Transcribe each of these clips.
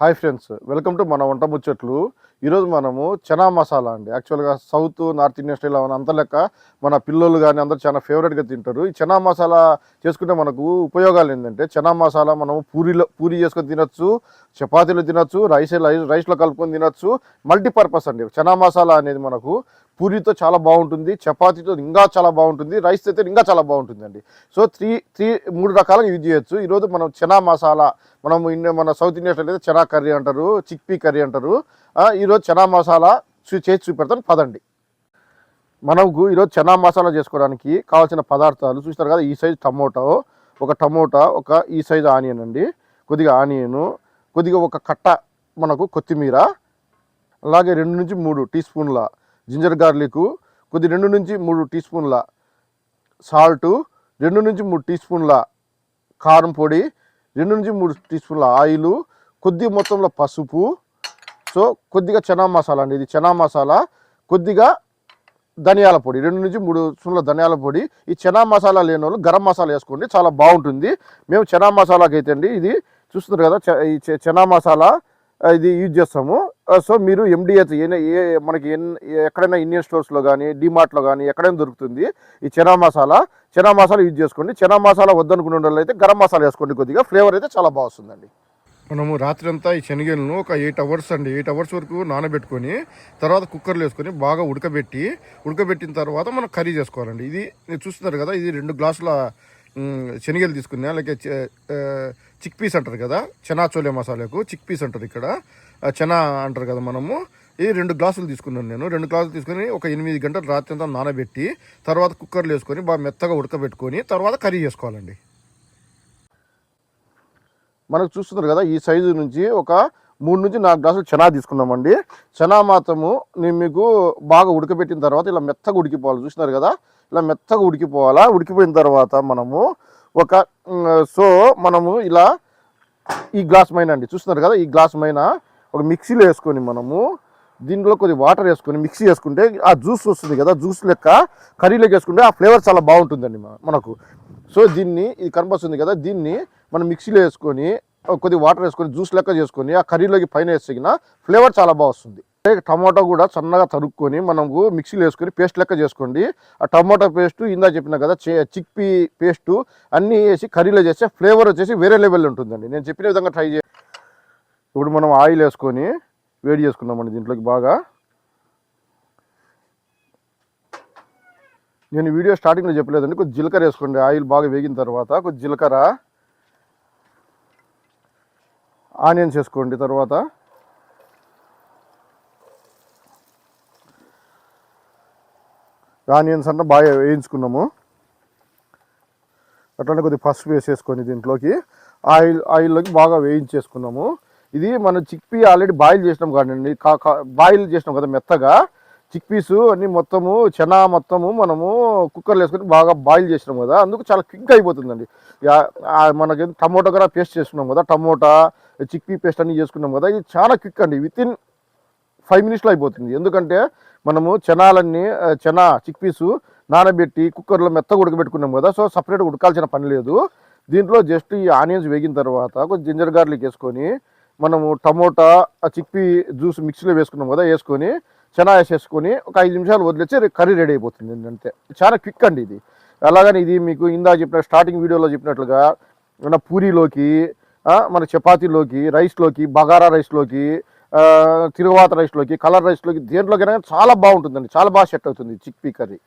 Hi friends welcome to మన వంట ముచ్చట్లు. ఈరోజు మనము చనా మసాలా అండి. యాక్చువల్గా సౌత్ నార్త్ ఇండియన్ స్టైల్ అవన్నీ అంత లెక్క మన పిల్లలు కానీ అందరూ చాలా ఫేవరెట్గా తింటారు. ఈ చనా మసాలా చేసుకుంటే మనకు ఉపయోగాలు ఏంటంటే చనా మసాలా మనము పూరిలో పూరి చేసుకొని తినొచ్చు చపాతీలు తినొచ్చు రైస్ రైస్లో కలుపుకొని తినొచ్చు మల్టీపర్పస్ అండి. చనా మసాలా అనేది మనకు పూరితో చాలా బాగుంటుంది చపాతీతో ఇంకా చాలా బాగుంటుంది రైస్ అయితే ఇంకా చాలా బాగుంటుందండి. సో త్రీ త్రీ మూడు రకాలుగా యూజ్ చేయొచ్చు. ఈరోజు మనం చనా మసాలా మనం మన సౌత్ ఇండియా అయితే చనా కర్రీ అంటారు చిక్పీ కర్రీ అంటారు. ఈరోజు చనా మసాలా చూ చేసి చూపెడతాను పదండి. మనకు ఈరోజు చనా మసాలా చేసుకోవడానికి కావాల్సిన పదార్థాలు చూస్తారు కదా ఈ సైజు టమోటో ఒక టమోటా ఒక ఈ సైజు ఆనియన్ అండి కొద్దిగా ఆనియను కొద్దిగా ఒక కట్ట మనకు కొత్తిమీర అలాగే రెండు నుంచి మూడు టీ స్పూన్ల జింజర్ గార్లిక్ కొద్ది రెండు నుంచి మూడు టీ స్పూన్ల సాల్టు రెండు నుంచి మూడు టీ స్పూన్ల కారం పొడి రెండు నుంచి మూడు టీ స్పూన్ల ఆయిల్ కొద్ది మొత్తంలో పసుపు. సో కొద్దిగా చనా మసాలా అండి. ఇది చనా మసాలా. కొద్దిగా ధనియాల పొడి రెండు నుంచి మూడు స్పూన్ల ధనియాల పొడి. ఈ చనా మసాలా లేని వాళ్ళు గరం మసాలా వేసుకోండి చాలా బాగుంటుంది. మేము చనా మసాలాకి అయితే అండి ఇది చూస్తున్నారు కదా చ- ఈ చ- చనా మసాలా. ఇది యూజ్ చేస్తాము. సో మీరు ఎండిహెచ్ ఏ మనకి ఎక్కడైనా ఇండియన్ స్టోర్స్లో కానీ డిమార్ట్లో కానీ ఎక్కడైనా దొరుకుతుంది. ఈ చనా మసాలా చనా మసాలా యూజ్ చేసుకోండి. చనా మసాలా వద్దనుకునే వాళ్ళు అయితే గరం మసాలా వేసుకోండి కొద్దిగా. ఫ్లేవర్ అయితే చాలా బాగా వస్తుందండి మనము రాత్రి అంతా ఈ శనగలను ఒక ఎయిట్ అవర్స్ అండి. ఎయిట్ అవర్స్ వరకు నానబెట్టుకొని తర్వాత కుక్కర్లో వేసుకొని బాగా ఉడకబెట్టి ఉడకబెట్టిన తర్వాత మనం కర్రీ చేసుకోవాలండి. ఇది నేను చూస్తున్నారు కదా ఇది రెండు గ్లాసుల మ్, శనగలు తీసుకున్నా అలాగే చిక్ పీస్ అంటారు కదా చనా చోలే మసాలాకు చిక్ పీస్ అంటారు ఇక్కడ. చనా అంటారు కదా మనము. ఇది రెండు గ్లాసులు తీసుకున్నాను నేను. రెండు గ్లాసులు తీసుకొని ఒక ఎనిమిది గంటలు రాత్రి అంతా నానబెట్టి తర్వాత కుక్కర్లు వేసుకొని బాగా మెత్తగా ఉడకబెట్టుకొని తర్వాత కర్రీ చేసుకోవాలండి. మనకు చూస్తున్నారు కదా ఈ సైజు నుంచి ఒక మూడు నుంచి నాలుగు గ్లాసులు చనా తీసుకున్నామండి. చనా మాత్రము నేను మీకు బాగా ఉడకబెట్టిన తర్వాత ఇలా మెత్తగా ఉడికిపోవాలి. చూస్తున్నారు కదా ఇలా మెత్తగా ఉడికిపోవాలా? ఉడికిపోయిన తర్వాత మనము ఒక సో మనము ఇలా ఈ గ్లాస్ మైన అండి చూస్తున్నారు కదా ఈ గ్లాస్ మైన ఒక మిక్సీలో వేసుకొని మనము దీంట్లో కొద్ది వాటర్ వేసుకొని మిక్సీ వేసుకుంటే ఆ జ్యూస్ వస్తుంది కదా జ్యూస్ లెక్క కర్రీలోకి వేసుకుంటే ఆ ఫ్లేవర్ చాలా బాగుంటుందండి మన- మనకు. సో దీన్ని ఇది కనిపిస్తుంది కదా దీన్ని మనం మిక్సీలో వేసుకొని కొద్ది వాటర్ వేసుకొని జ్యూస్ లెక్క చేసుకొని ఆ కర్రీలోకి పైన వేసిన ఫ్లేవర్ చాలా బాగా వస్తుంది. టమాటో కూడా సన్నగా తరుక్కొని మనకు మిక్సీలో వేసుకొని పేస్ట్ లెక్క చేసుకోండి. ఆ టమాటో పేస్ట్ ఇందా చెప్పిన కదా చిక్పీ పేస్ట్ అన్నీ వేసి కర్రీలో చేస్తే ఫ్లేవర్ వచ్చేసి వేరే లెవెల్ ఉంటుందండి. నేను చెప్పిన విధంగా ట్రై చే ఇప్పుడు మనం ఆయిల్ వేసుకొని వేడి చేసుకున్నామండి దీంట్లోకి బాగా. నేను వీడియో స్టార్టింగ్లో చెప్పలేదండి. కొద్ది జీలకర్ర వేసుకోండి. ఆయిల్ బాగా వేగిన తర్వాత కొద్ది జీలకర్ర ఆనియన్స్ వేసుకోండి తర్వాత. ఆనియన్స్ అంటే బాగా వేయించుకున్నాము. అట్లనే కొద్దిగా పసుపు వేసేసుకొని దీంట్లోకి ఆయిల్ ఆయిల్లోకి బాగా వేయించేసుకున్నాము. ఇది మనం చిక్పీ ఆల్రెడీ బాయిల్ చేసినాం కానీ బాయిల్ చేసినాం కదా మెత్తగా. చిక్పీస్ అన్నీ అన్ని మొత్తము చెనా మొత్తము మనము కుక్కర్లో వేసుకొని బాగా బాయిల్ చేసినాం కదా. అందుకు చాలా క్విక్ అయిపోతుందండి. మనకి టమోటా కూడా పేస్ట్ చేసుకున్నాం కదా. టమోటా చిక్పీ పేస్ట్ అన్ని చేసుకున్నాం కదా. ఇది చాలా క్విక్ అండి. విత్ ఇన్ ఫైవ్ మినిట్స్లో అయిపోతుంది. ఎందుకంటే మనము చనాలన్నీ చనా చిక్పీసు నానబెట్టి కుక్కర్లో మెత్తగా ఉడకబెట్టుకున్నాం కదా సో సపరేట్గా ఉడకాల్సిన పని లేదు. దీంట్లో జస్ట్ ఈ ఆనియన్స్ వేగిన తర్వాత కొంచెం జింజర్ గార్లిక్ వేసుకొని మనము టమోటా చిక్పీ జ్యూస్ మిక్సీలో వేసుకున్నాం కదా వేసుకొని చనా వేసేసుకొని ఒక ఐదు నిమిషాలు వదిలేస్తే కర్రీ రెడీ అయిపోతుంది అంతే. చాలా క్విక్ అండి ఇది. అలాగని ఇది మీకు ఇందా చెప్పిన స్టార్టింగ్ వీడియోలో చెప్పినట్లుగా మన పూరీలోకి మన చపాతీలోకి రైస్లోకి బగారా రైస్లోకి తిరుగువాత రైస్లోకి కలర్ రైస్లోకి దేంట్లోకి చాలా బాగుంటుందండి. చాలా బాగా సెట్ అవుతుంది chickpea curry.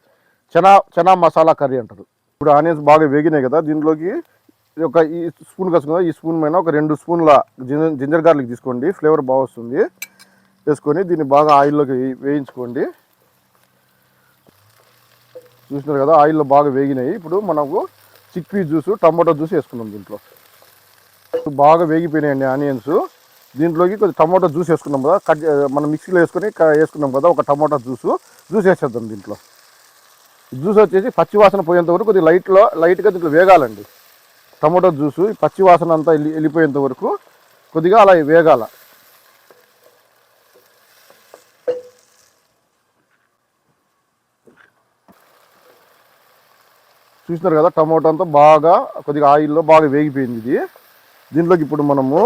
Chana chana masala curry అంటారు. ఇప్పుడు ఆనియన్స్ బాగా వేగినాయి కదా దీంట్లోకి ఒక ఈ స్పూన్ కసుకుందా ఈ స్పూన్ పైన ఒక రెండు స్పూన్ల జింజర్ జింజర్ గార్లిక్ తీసుకోండి. ఫ్లేవర్ బాగా వస్తుంది. వేసుకొని దీన్ని బాగా ఆయిల్లోకి వేయించుకోండి. చూసినారు కదా ఆయిల్లో బాగా వేగినాయి. ఇప్పుడు మనకు చిక్పీ జ్యూస్ టమాటో జ్యూస్ వేసుకున్నాం దీంట్లో. బాగా వేగిపోయినాయండి ఆనియన్స్. దీంట్లోకి కొద్దిగా టమాటో జ్యూస్ వేసుకున్నాం కదా కట్ మనం మిక్సీలో వేసుకొని వేసుకున్నాం కదా ఒక టమాటో జ్యూస్ జ్యూస్ వేసేద్దాం దీంట్లో. జ్యూస్ వచ్చేసి పచ్చి వాసన పోయేంత వరకు కొద్దిగా లైట్లో లైట్గా దీంట్లో వేగాలండి. టమాటో జ్యూస్ ఈ పచ్చి వాసన అంతా వెళ్ళి వెళ్ళిపోయేంత వరకు కొద్దిగా అలా వేగాల. చూసినారు కదా టమాటో అంతా బాగా కొద్దిగా ఆయిల్లో బాగా వేగిపోయింది ఇది. దీంట్లోకి ఇప్పుడు మనము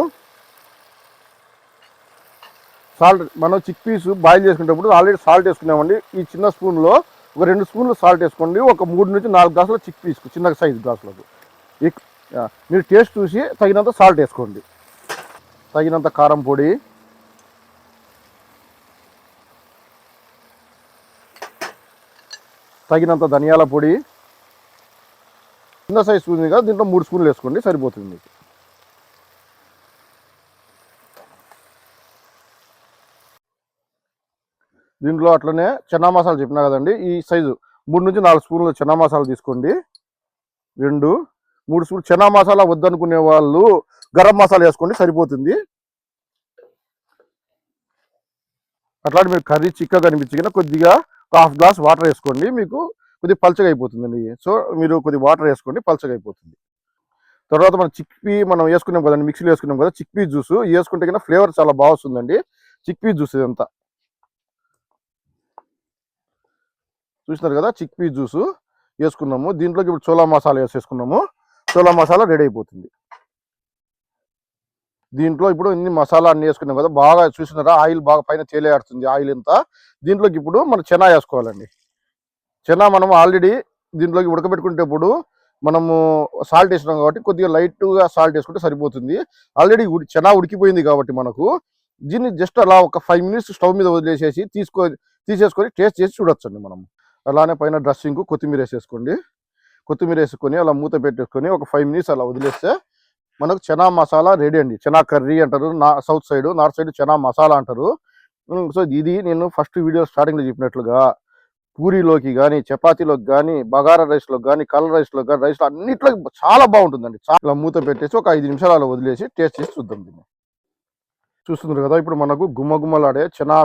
సాల్ట్ మనం చిక్ పీస్ బాయిల్ చేసుకునేటప్పుడు ఆల్రెడీ సాల్ట్ వేసుకున్నామండి. ఈ చిన్న స్పూన్లో ఒక రెండు స్పూన్లు సాల్ట్ వేసుకోండి. ఒక మూడు నుంచి నాలుగు గ్లాసుల చిక్ పీస్కు చిన్న సైజు గ్లాసులకు. మీరు టేస్ట్ చూసి తగినంత సాల్ట్ వేసుకోండి. తగినంత కారం పొడి. తగినంత ధనియాల పొడి. చిన్న సైజు స్పూన్ కదా దీంట్లో మూడు స్పూన్లు వేసుకోండి సరిపోతుంది మీకు. దీంట్లో అట్లనే చెన్నా మసాలా చెప్పినా కదండి ఈ సైజు. మూడు నుంచి నాలుగు స్పూన్లు చెన్నా మసాలా తీసుకోండి. రెండు మూడు స్పూన్ చెన్నా మసాలా వద్దనుకునే వాళ్ళు గరం మసాలా వేసుకోండి సరిపోతుంది. అట్లాంటి మీరు కర్రీ చిక్కగా అనిపించిన కొద్దిగా హాఫ్ గ్లాస్ వాటర్ వేసుకోండి మీకు కొద్దిగా పల్చగా అయిపోతుందండి. సో మీరు కొద్దిగా వాటర్ వేసుకోండి పల్చగా అయిపోతుంది. తర్వాత మనం చిక్పీ మనం వేసుకున్నాం కదండి మిక్సీలో వేసుకున్నాం కదా చిక్పీ జ్యూస్. వేసుకుంటే కన్నా ఫ్లేవర్ చాలా బాగా వస్తుందండి. చిక్పీ జ్యూస్ ఇదంతా. చూసినారు కదా చిక్పీ జ్యూస్ వేసుకున్నాము. దీంట్లోకి ఇప్పుడు చోలా మసాలా వేసేసుకున్నాము. చోలా మసాలా రెడీ అయిపోతుంది. దీంట్లో ఇప్పుడు ఇన్ని మసాలా అన్ని వేసుకున్నాం కదా బాగా చూసినారా? ఆయిల్ బాగా పైన తేలియాడుతుంది ఆయిల్ ఎంత? దీంట్లోకి ఇప్పుడు మనం చెనా వేసుకోవాలండి. చెనా మనం ఆల్రెడీ దీంట్లోకి ఉడకబెట్టుకునేటప్పుడు మనము సాల్ట్ వేసినాం కాబట్టి కొద్దిగా లైట్గా సాల్ట్ వేసుకుంటే సరిపోతుంది. ఆల్రెడీ చెనా ఉడికిపోయింది కాబట్టి మనకు దీన్ని జస్ట్ అలా ఒక ఫైవ్ మినిట్స్ స్టవ్ మీద వదిలేసేసి తీసుకో తీసేసుకొని టేస్ట్ చేసి చూడొచ్చండి మనం అలానే పైన డ్రెస్సింగ్ కొత్తిమీర వేసేసుకోండి. కొత్తిమీర వేసుకొని అలా మూత పెట్టేసుకొని ఒక ఫైవ్ మినిట్స్ అలా వదిలేస్తే మనకు చనా మసాలా రెడీ అండి. చనా కర్రీ అంటారు. నా south side north side chana masala అంటారు. సో ఇది నేను ఫస్ట్ వీడియో స్టార్టింగ్లో చెప్పినట్లుగా పూరీలోకి కానీ చపాతీలోకి కానీ బగారా రైస్లోకి కానీ కలర్ రైస్లోకి కానీ రైస్లో అన్నిట్లో చాలా బాగుంటుందండి. చాలా మూత పెట్టేసి ఒక ఐదు నిమిషాలు అలా వదిలేసి టేస్ట్ చేసి చూద్దాం దీన్ని. చూస్తున్నారు కదా ఇప్పుడు మనకు గుమ్మగుమ్మలాడే చనా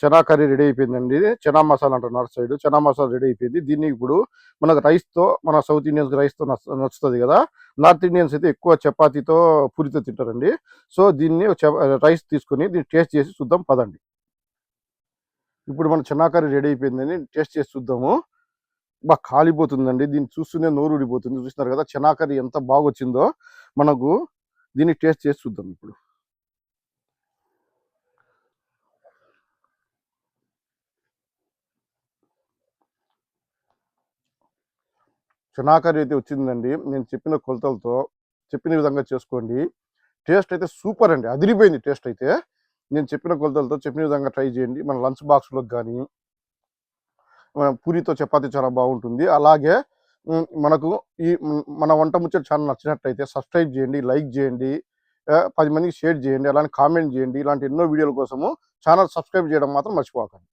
చనా కర్రీ రెడీ అయిపోయిందండి ఇది. చనా మసాలా అంటారు north side. Chana masala ready అయిపోయింది. దీన్ని ఇప్పుడు మనకు రైస్తో మన సౌత్ ఇండియన్స్ రైస్తో నచ్చుతుంది కదా? నార్త్ ఇండియన్స్ అయితే ఎక్కువ చపాతీతో పూరితో తింటారండి. సో దీన్ని రైస్ తీసుకొని దీన్ని టేస్ట్ చేసి చూద్దాం. పదండి. ఇప్పుడు మన చనా కర్రీ రెడీ అయిపోయిందని టేస్ట్ చేసి చూద్దాము. బాగా కాలిపోతుందండి. దీన్ని చూస్తూనే నోరు ఊడిపోతుంది. చూస్తున్నారు కదా? చనా కర్రీ ఎంత బాగా వచ్చిందో మనకు దీన్ని టేస్ట్ చేసి చూద్దాం ఇప్పుడు. చనా అయితే వచ్చిందండి. నేను చెప్పిన కొలతలతో చెప్పిన విధంగా చేసుకోండి. టేస్ట్ అయితే సూపర్ అండి. అదిరిపోయింది టేస్ట్ అయితే. నేను చెప్పిన కొలతలతో చెప్పిన విధంగా ట్రై చేయండి. మన లంచ్ బాక్స్లోకి కానీ మన పూరితో చపాతీ చాలా బాగుంటుంది. అలాగే మనకు ఈ మన వంట ముచ్చట చాలా నచ్చినట్టయితే సబ్స్క్రైబ్ చేయండి లైక్ చేయండి పది మందికి షేర్ చేయండి అలానే కామెంట్ చేయండి. ఇలాంటి ఎన్నో వీడియోల కోసము ఛానల్ సబ్స్క్రైబ్ చేయడం మాత్రం మర్చిపోకండి.